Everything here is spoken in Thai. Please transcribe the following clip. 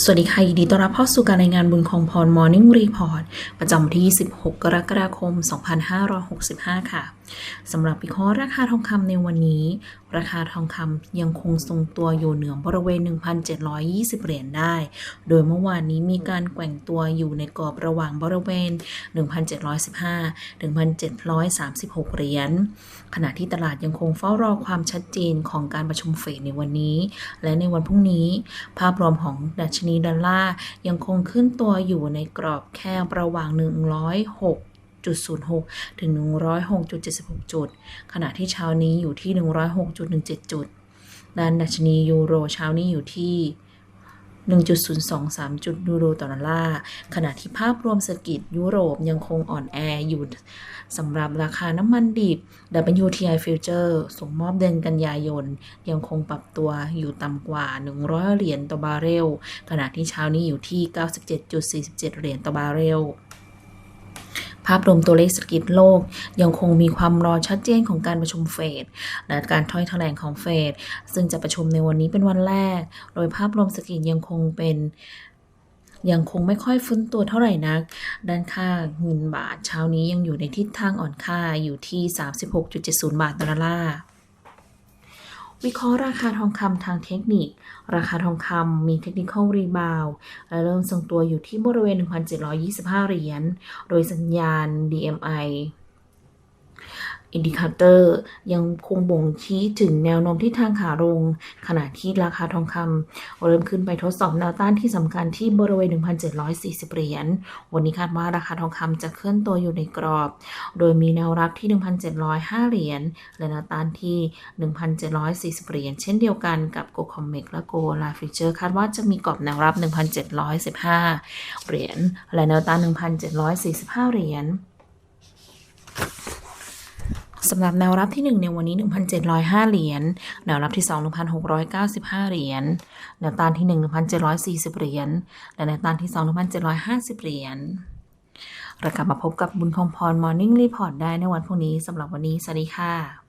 สวัสดีค่ะ ยินดีต้อนรับเข้าสู่การรายงานบุญของพร Morning Report ประจำวันที่ 16 กรกฎาคม 2565 ค่ะ สำหรับวิเคราะห์ราคาทองคำในวันนี้ ราคาทองคำยังคงทรงตัวอยู่เหนือบริเวณ 1,720 เหรียญได้ โดยเมื่อวานนี้มีการแกว่งตัวอยู่ในกรอบระหว่างบริเวณ 1,715-1,736 เหรียญ ขณะที่ตลาดยังคงเฝ้ารอความชัดเจนของการประชุมเฟดในวันนี้ และในวันพรุ่งนี้ ภาพรวมของดัชนีดอลลาร์ยังคงขึ้นตัวอยู่ในกรอบแคบระหว่าง 106 106 ถึง 106.76 จุด ขณะที่เช้านี้อยู่ที่ 106.17 จุด ด้านดัชนียูโรเช้านี้อยู่ที่1.023 จุดยูโรต่อดอลลาร์ขณะที่ภาพรวมเศรษฐกิจยุโรปยังคงอ่อนแออยู่สำหรับราคาน้ำมันดิบ WTI Future ส่งมอบเดือนกันยายน ยังคงปรับตัวอยู่ต่ำกว่า 100 เหรียญต่อบาร์เรล ขณะที่เช้านี้อยู่ที่ 97.47 เหรียญต่อบาร์เรล ภาพรวมตัวเลขเศรษฐกิจโลก ยังคงมีความรอชัดเจนของการประชุมเฟดและการถ้อยแถลงของเฟดซึ่งจะประชุมในวันนี้เป็นวันแรก โดยภาพรวมเศรษฐกิจยังคงเป็นยังคงไม่ค่อยฟื้นตัวเท่าไหร่นัก ด้านค่าเงินบาทเช้านี้ยังอยู่ในทิศทางอ่อนค่าอยู่ที่ 36.70 บาทต่อดอลลาร์ วิเคราะห์ราคาทองคำทางเทคนิค ราคาทองคำมีเทคนิคอลรีบาวและเริ่มทรงตัวอยู่ที่บริเวณ 1,725 เหรียญ โดยสัญญาณ DMI อินดิคเตอร์ยังคงบ่งชี้ถึงแนวโน้มที่ทางขาลง ขณะที่ราคาทองคำเริ่มขึ้นไปทดสอบแนวต้านที่สำคัญที่บริเวณ 1,740 เหรียญ วันนี้คาดว่าราคาทองคำจะเคลื่อนตัวอยู่ในกรอบ โดยมีแนวรับที่ 1,705 เหรียญ และแนวต้านที่ 1,740 เหรียญ เช่นเดียวกันกับโกคอมเมกและโกลาฟิเจอร์คาดว่าจะมีกรอบแนวรับ 1,715 เหรียญ และแนวต้าน 1,745 เหรียญ สำหรับแนวรับที่ 1 ในวันนี้ 1,705 เหรียญ แนวรับที่ 2 1,695 เหรียญ แนวต้านที่ 1 1,740 เหรียญ และแนวต้านที่2 1,750 เหรียญเรากลับมาพบกับบุญคงพรมอร์นิ่งรีพอร์ตได้ในวันพรุ่งนี้สำหรับวันนี้ สวัสดีค่ะ